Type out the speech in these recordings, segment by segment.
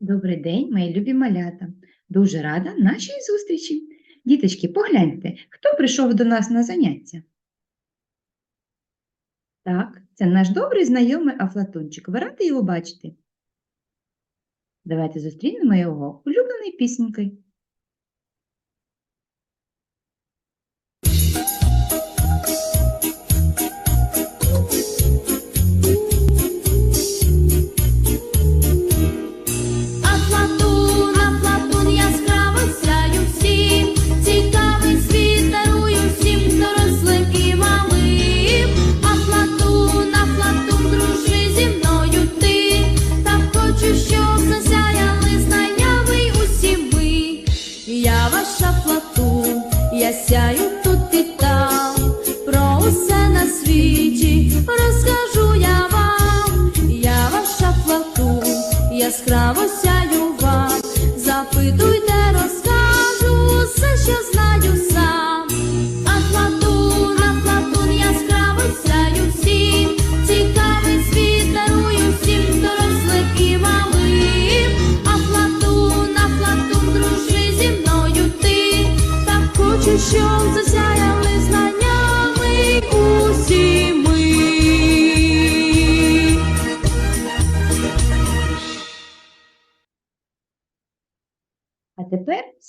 Добрий день, мої любі малята. Дуже рада нашій зустрічі. Діточки, погляньте, хто прийшов до нас на заняття? Так, це наш добрий знайомий Афлатончик. Ви раді його бачити? Давайте зустрінемо його улюбленою пісенькою. Я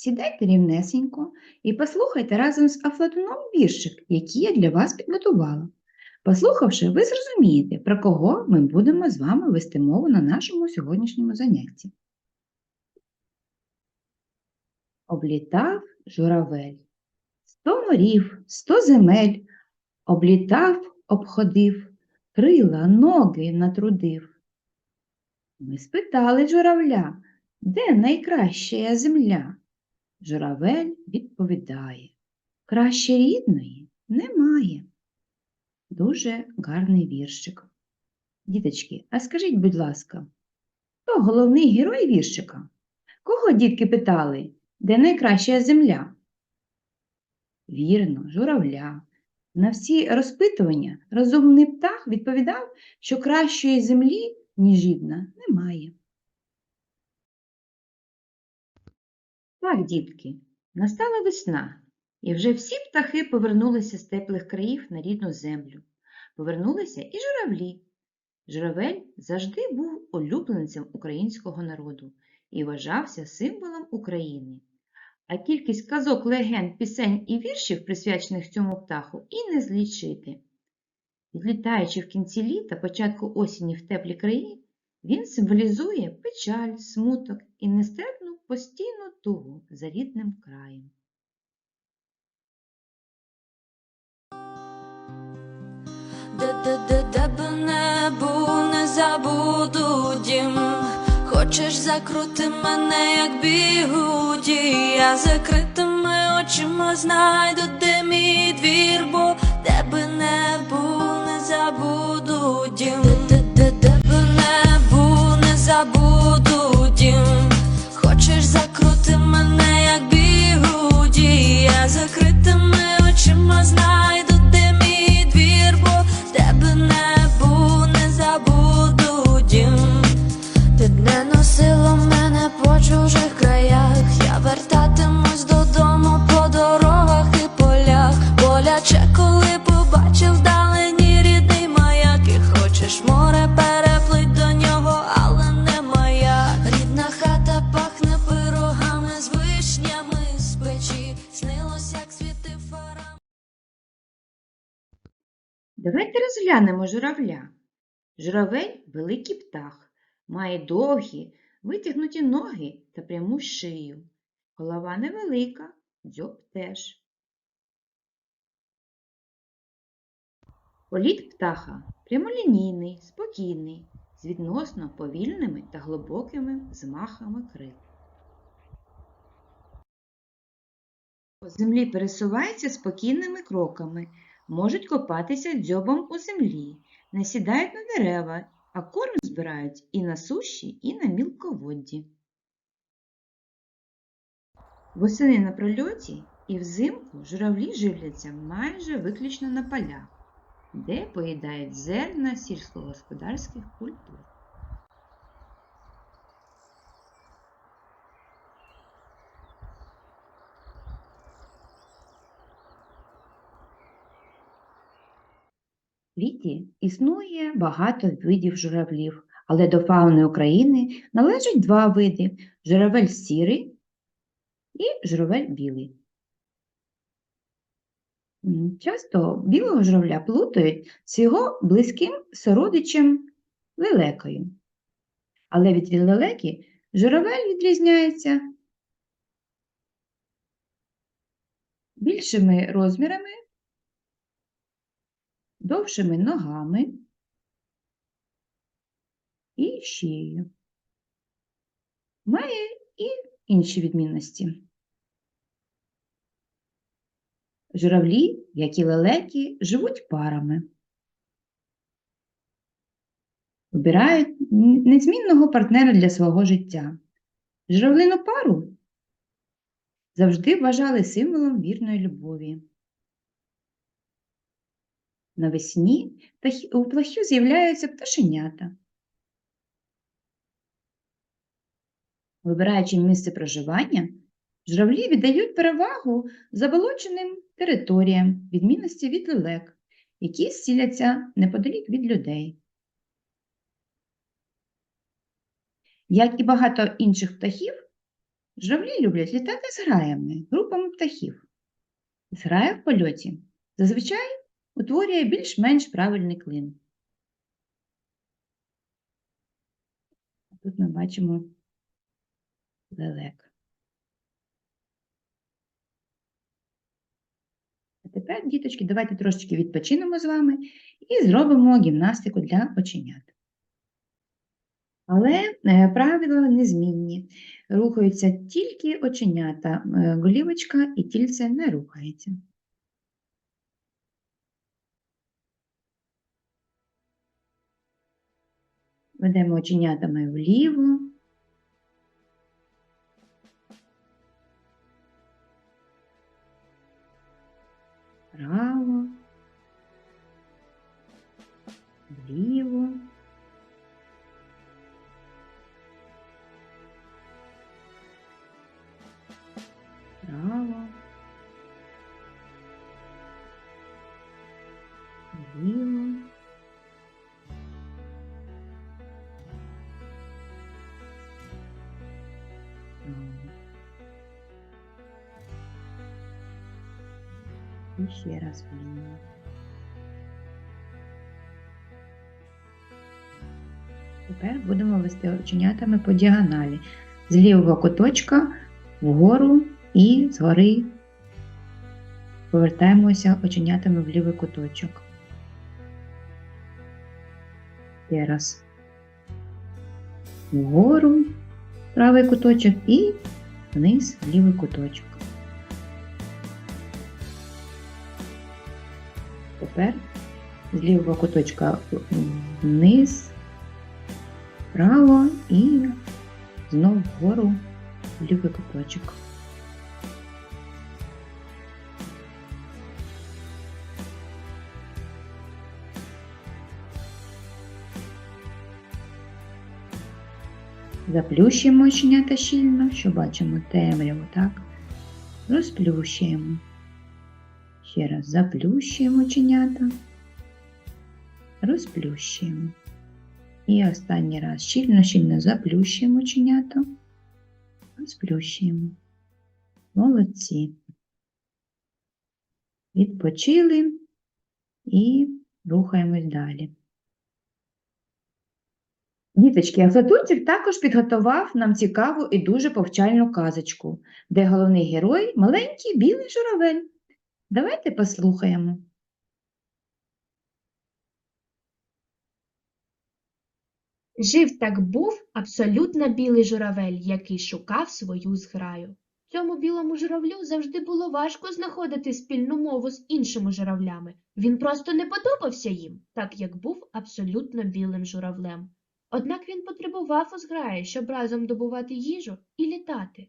сідайте рівнесенько і послухайте разом з Афлатоном віршик, який я для вас підготувала. Послухавши, ви зрозумієте, про кого ми будемо з вами вести мову на нашому сьогоднішньому занятті. Облітав журавель. Сто морів, сто земель, облітав, обходив, крила, ноги натрудив. Ми спитали журавля, де найкраща земля? Журавель відповідає, краще рідної немає. Дуже гарний віршик. Діточки, а скажіть, будь ласка, хто головний герой віршика? Кого дітки питали, де найкраща земля? Вірно, журавля. На всі розпитування розумний птах відповідав, що кращої землі, ніж рідна, немає. Так, дітки, настала весна, і вже всі птахи повернулися з теплих країв на рідну землю. Повернулися і журавлі. Журавель завжди був улюбленцем українського народу і вважався символом України. А кількість казок, легенд, пісень і віршів, присвячених цьому птаху, і не злічити. Відлітаючи в кінці літа, початку осені в теплі краї, він символізує печаль, смуток і нестерпну постійну тугу за рідним краєм. Де-де-де, де би не був, не забуду дім. Хочеш закрути мене, як бігуді, я закритими очима знайду, де мій двір, бо розглянемо журавля. Журавель великий птах, має довгі, витягнуті ноги та пряму шию. Голова невелика, дзьоб теж. Політ птаха прямолінійний, спокійний, з відносно повільними та глибокими змахами крил. По землі пересуваються спокійними кроками, можуть копатися дзьобом у землі, насідають на дерева, а корм збирають і на суші, і на мілководді. Восени на прольоті і взимку журавлі живляться майже виключно на полях, де поїдають зерна сільськогосподарських культур. Світі існує багато видів журавлів, але до фауни України належать два види – журавель сірий і журавель білий. Часто білого журавля плутають з його близьким сородичем лелекою. Але від лелеки журавель відрізняється більшими розмірами, довшими ногами і шиєю. Має і інші відмінності. Журавлі, як і лелеки, живуть парами. Вибирають незмінного партнера для свого життя. Журавлину пару завжди вважали символом вірної любові. Навесні у птахів з'являються пташенята. Вибираючи місце проживання, журавлі віддають перевагу заболоченим територіям, відмінності від лелек, які сіляться неподалік від людей. Як і багато інших птахів, журавлі люблять літати з граями, групами птахів. Зграя в польоті зазвичай утворює більш-менш правильний клин. Тут ми бачимо лелек. А тепер, діточки, давайте трошечки відпочинемо з вами і зробимо гімнастику для оченят. Але е, правила незмінні. Рухаються тільки оченята, е, голівочка і тільце не рухається. Ведемо оченятами вліво, вправо, вліво. Вправо. Вліво. І раз вліво. Тепер будемо вести оченятами по діагоналі. З лівого куточка вгору і згори повертаємося оченятами в лівий куточок. Ще раз. Вгору правий куточок і вниз лівий куточок. Тепер з лівого куточка вниз, вправо і знову вгору лівий куточок. Заплющуємо оченята щільно, що бачимо темряву, так? Розплющуємо. Ще раз заплющуємо оченята, розплющуємо. І останній раз щільно-щільно заплющуємо оченята, розплющуємо. Молодці. Відпочили і рухаємось далі. Діточки, Афлатунчик також підготував нам цікаву і дуже повчальну казочку, де головний герой маленький білий журавель. Давайте послухаємо. Жив так був абсолютно білий журавель, який шукав свою зграю. Цьому білому журавлю завжди було важко знаходити спільну мову з іншими журавлями. Він просто не подобався їм, так як був абсолютно білим журавлем. Однак він потребував у зграї, щоб разом добувати їжу і літати.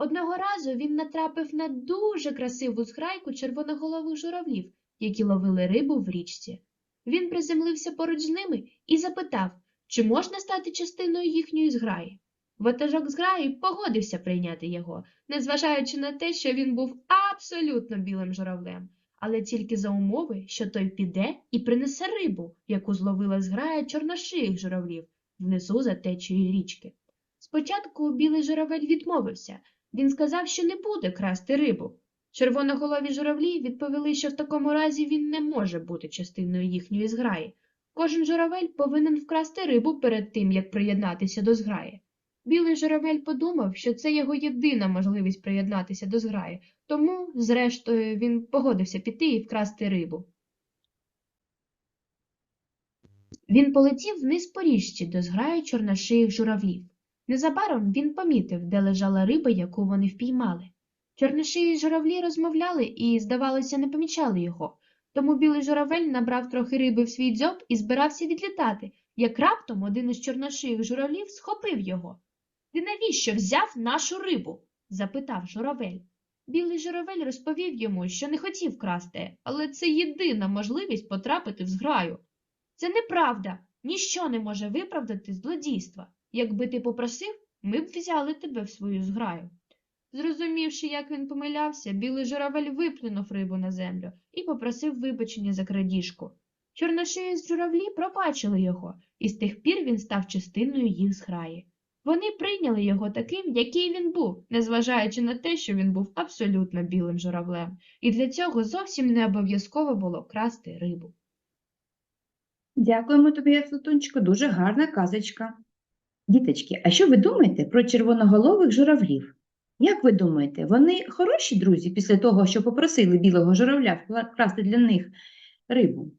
Одного разу він натрапив на дуже красиву зграйку червоноголових журавлів, які ловили рибу в річці. Він приземлився поруч з ними і запитав, чи можна стати частиною їхньої зграї. Ватажок зграї погодився прийняти його, незважаючи на те, що він був абсолютно білим журавлем. але тільки за умови, що той піде і принесе рибу, яку зловила зграя чорношиїх журавлів внизу за течією річки. Спочатку білий журавель відмовився. Він сказав, що не буде красти рибу. Червоноголові журавлі відповіли, що в такому разі він не може бути частиною їхньої зграї. Кожен журавель повинен вкрасти рибу перед тим, як приєднатися до зграї. Білий журавель подумав, що це його єдина можливість приєднатися до зграї, тому, зрештою, він погодився піти і вкрасти рибу. Він полетів вниз по річці до зграї чорношиїх журавлів. Незабаром він помітив, де лежала риба, яку вони впіймали. Чорношиї журавлі розмовляли і, здавалося, не помічали його. Тому білий журавель набрав трохи риби в свій дзьоб і збирався відлітати, як раптом один із чорношиїх журавлів схопив його. Ти навіщо взяв нашу рибу? запитав журавель. Білий журавель розповів йому, що не хотів красти, але це єдина можливість потрапити в зграю. Це неправда, ніщо не може виправдати злодійства. Якби ти попросив, ми б взяли тебе в свою зграю. Зрозумівши, як він помилявся, білий журавель виплюнув рибу на землю і попросив вибачення за крадіжку. Чорношиї з журавлі пробачили його, і з тих пір він став частиною їх зграї. Вони прийняли його таким, який він був, незважаючи на те, що він був абсолютно білим журавлем, і для цього зовсім не обов'язково було красти рибу. Дякуємо тобі, Флатунчику, дуже гарна казочка. Діточки, а що ви думаєте про червоноголових журавлів? Як ви думаєте, вони хороші друзі після того, що попросили білого журавля вкрасти для них рибу?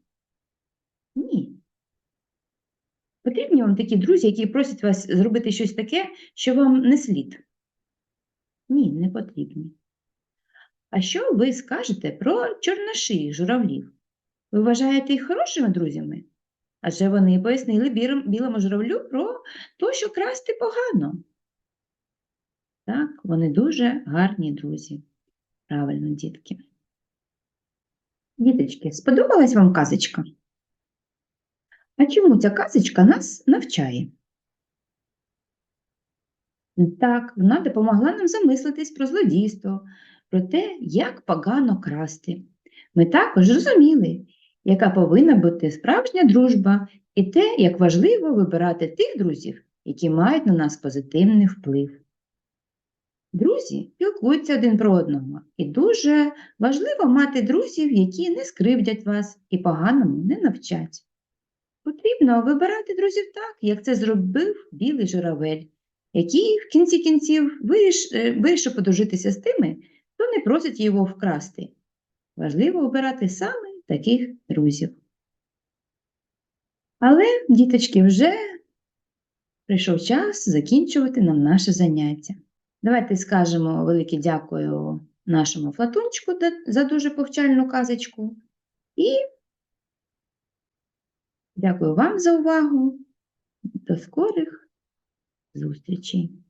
Ні. Потрібні вам такі друзі, які просять вас зробити щось таке, що вам не слід? Ні, не потрібні. А що ви скажете про чорношиїх журавлів? Ви вважаєте їх хорошими друзями? Адже вони пояснили білому журавлю про те, що красти погано. Так, вони дуже гарні друзі. Правильно, дітки. Діточки, сподобалась вам казочка? А чому ця казочка нас навчає? Так, вона допомогла нам замислитись про злодійство, про те, як погано красти. Ми також зрозуміли, яка повинна бути справжня дружба, і те, як важливо вибирати тих друзів, які мають на нас позитивний вплив. Друзі спілкуються один про одного, і дуже важливо мати друзів, які не скривдять вас і поганому не навчать. Потрібно вибирати друзів так, як це зробив білий журавель, який в кінці кінців е, вирішив подружитися з тими, хто не просить його вкрасти. Важливо обирати саме таких друзів. Але, діточки, вже прийшов час закінчувати нам наше заняття. Давайте скажемо велике дякую нашому Флатунчику за дуже повчальну казочку. І дякую вам за увагу. До скорих зустрічей.